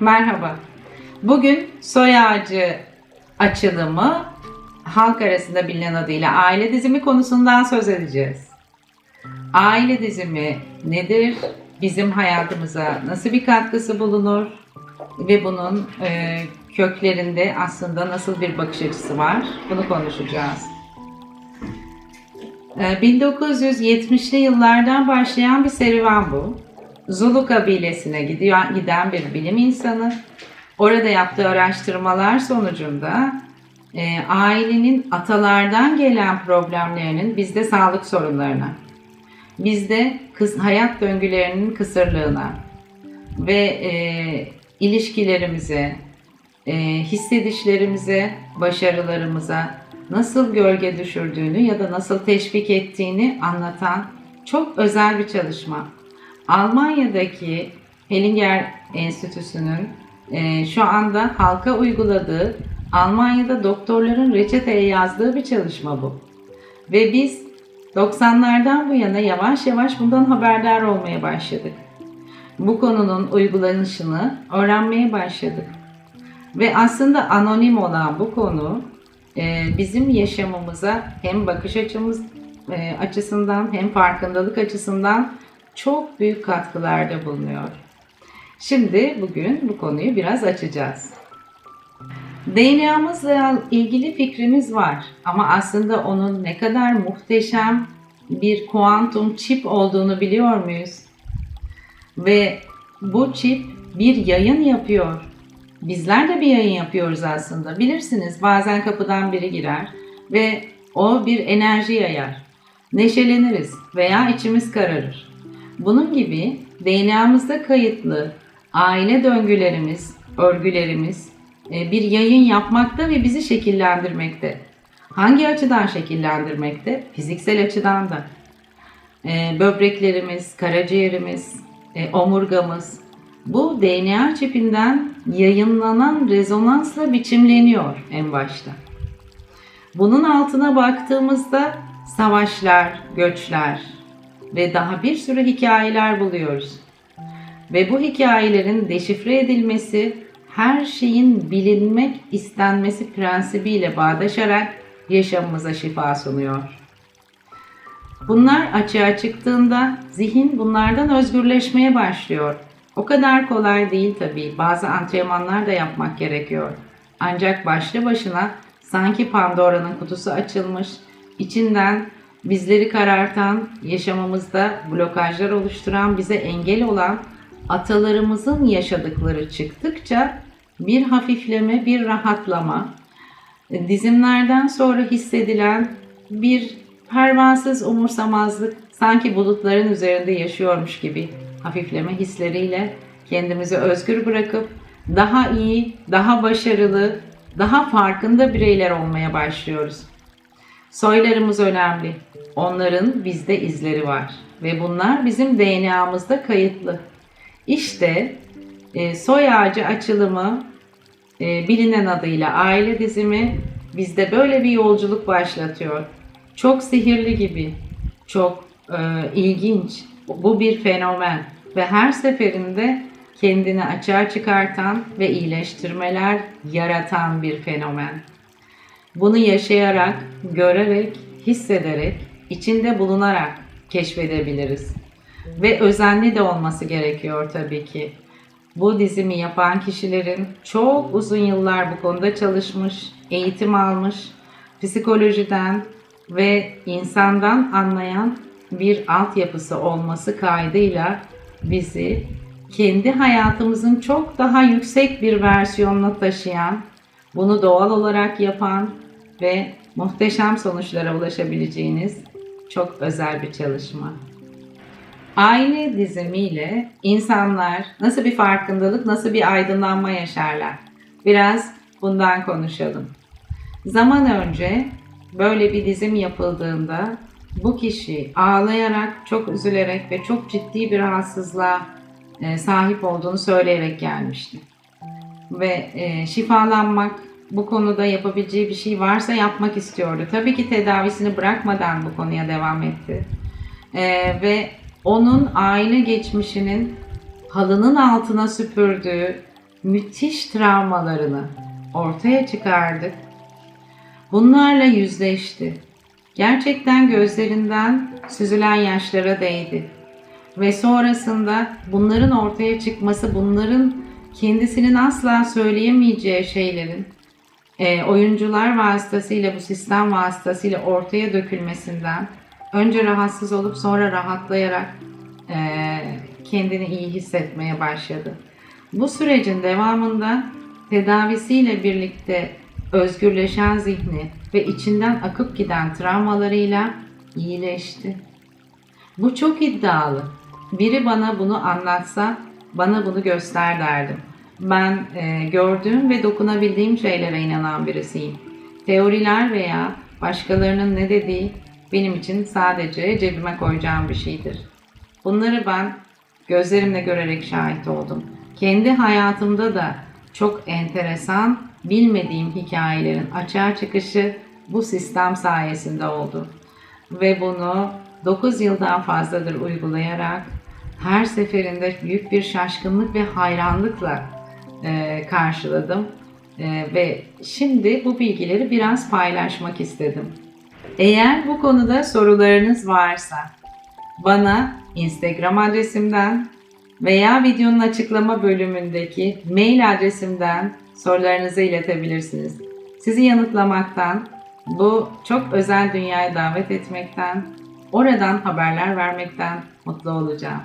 Merhaba. Bugün soy ağacı açılımı halk arasında bilinen adıyla aile dizimi konusundan söz edeceğiz. Aile dizimi nedir? Bizim hayatımıza nasıl bir katkısı bulunur? Ve bunun e, köklerinde aslında nasıl bir bakış açısı var? Bunu konuşacağız. E, 1970'li yıllardan başlayan bir serüven bu. Zulu kabilesine gidiyor, giden bir bilim insanı. Orada yaptığı araştırmalar sonucunda e, ailenin atalardan gelen problemlerinin bizde sağlık sorunlarına, bizde kız, hayat döngülerinin kısırlığına ve e, ilişkilerimize, e, hissedişlerimize, başarılarımıza nasıl gölge düşürdüğünü ya da nasıl teşvik ettiğini anlatan çok özel bir çalışma. Almanya'daki Hellinger Enstitüsü'nün e, şu anda halka uyguladığı, Almanya'da doktorların reçeteye yazdığı bir çalışma bu. Ve biz 90'lardan bu yana yavaş yavaş bundan haberdar olmaya başladık. Bu konunun uygulanışını öğrenmeye başladık. Ve aslında anonim olan bu konu e, bizim yaşamımıza hem bakış açımız e, açısından hem farkındalık açısından çok büyük katkılarda bulunuyor. Şimdi bugün bu konuyu biraz açacağız. DNA'mızla ilgili fikrimiz var ama aslında onun ne kadar muhteşem bir kuantum çip olduğunu biliyor muyuz? Ve bu çip bir yayın yapıyor. Bizler de bir yayın yapıyoruz aslında. Bilirsiniz bazen kapıdan biri girer ve o bir enerji yayar. Neşeleniriz veya içimiz kararır. Bunun gibi DNA'mızda kayıtlı aile döngülerimiz, örgülerimiz e, bir yayın yapmakta ve bizi şekillendirmekte. Hangi açıdan şekillendirmekte? Fiziksel açıdan da. E, Böbreklerimiz, karaciğerimiz, e, omurgamız bu DNA çipinden yayınlanan rezonansla biçimleniyor en başta. Bunun altına baktığımızda savaşlar, göçler ve daha bir sürü hikayeler buluyoruz. Ve bu hikayelerin deşifre edilmesi her şeyin bilinmek istenmesi prensibiyle bağdaşarak yaşamımıza şifa sunuyor. Bunlar açığa çıktığında zihin bunlardan özgürleşmeye başlıyor. O kadar kolay değil tabii. Bazı antrenmanlar da yapmak gerekiyor. Ancak başlı başına sanki Pandora'nın kutusu açılmış, içinden bizleri karartan, yaşamımızda blokajlar oluşturan, bize engel olan atalarımızın yaşadıkları çıktıkça bir hafifleme, bir rahatlama, dizimlerden sonra hissedilen bir pervasız umursamazlık, sanki bulutların üzerinde yaşıyormuş gibi hafifleme hisleriyle kendimizi özgür bırakıp daha iyi, daha başarılı, daha farkında bireyler olmaya başlıyoruz. Soylarımız önemli. Onların bizde izleri var ve bunlar bizim DNA'mızda kayıtlı. İşte e, soy ağacı açılımı e, bilinen adıyla aile dizimi bizde böyle bir yolculuk başlatıyor. Çok sihirli gibi, çok e, ilginç. Bu bir fenomen ve her seferinde kendini açığa çıkartan ve iyileştirmeler yaratan bir fenomen. Bunu yaşayarak, görerek, hissederek, içinde bulunarak keşfedebiliriz. Ve özenli de olması gerekiyor tabii ki. Bu dizimi yapan kişilerin çok uzun yıllar bu konuda çalışmış, eğitim almış, psikolojiden ve insandan anlayan bir altyapısı olması kaydıyla bizi kendi hayatımızın çok daha yüksek bir versiyonuna taşıyan, bunu doğal olarak yapan ve muhteşem sonuçlara ulaşabileceğiniz çok özel bir çalışma. Aile dizimiyle insanlar nasıl bir farkındalık, nasıl bir aydınlanma yaşarlar? Biraz bundan konuşalım. Zaman önce böyle bir dizim yapıldığında bu kişi ağlayarak, çok üzülerek ve çok ciddi bir rahatsızlığa e, sahip olduğunu söyleyerek gelmişti. Ve e, şifalanmak, bu konuda yapabileceği bir şey varsa yapmak istiyordu. Tabii ki tedavisini bırakmadan bu konuya devam etti. E, ve onun aile geçmişinin halının altına süpürdüğü müthiş travmalarını ortaya çıkardık. Bunlarla yüzleşti. Gerçekten gözlerinden süzülen yaşlara değdi. Ve sonrasında bunların ortaya çıkması, bunların kendisinin asla söyleyemeyeceği şeylerin e, oyuncular vasıtasıyla, bu sistem vasıtasıyla ortaya dökülmesinden önce rahatsız olup sonra rahatlayarak e, kendini iyi hissetmeye başladı. Bu sürecin devamında tedavisiyle birlikte özgürleşen zihni ve içinden akıp giden travmalarıyla iyileşti. Bu çok iddialı. Biri bana bunu anlatsa, bana bunu göster derdim. Ben e, gördüğüm ve dokunabildiğim şeylere inanan birisiyim. Teoriler veya başkalarının ne dediği benim için sadece cebime koyacağım bir şeydir. Bunları ben gözlerimle görerek şahit oldum. Kendi hayatımda da çok enteresan, bilmediğim hikayelerin açığa çıkışı bu sistem sayesinde oldu. Ve bunu 9 yıldan fazladır uygulayarak her seferinde büyük bir şaşkınlık ve hayranlıkla e, karşıladım. E, ve şimdi bu bilgileri biraz paylaşmak istedim. Eğer bu konuda sorularınız varsa bana Instagram adresimden veya videonun açıklama bölümündeki mail adresimden sorularınızı iletebilirsiniz. Sizi yanıtlamaktan, bu çok özel dünyaya davet etmekten, oradan haberler vermekten mutlu olacağım.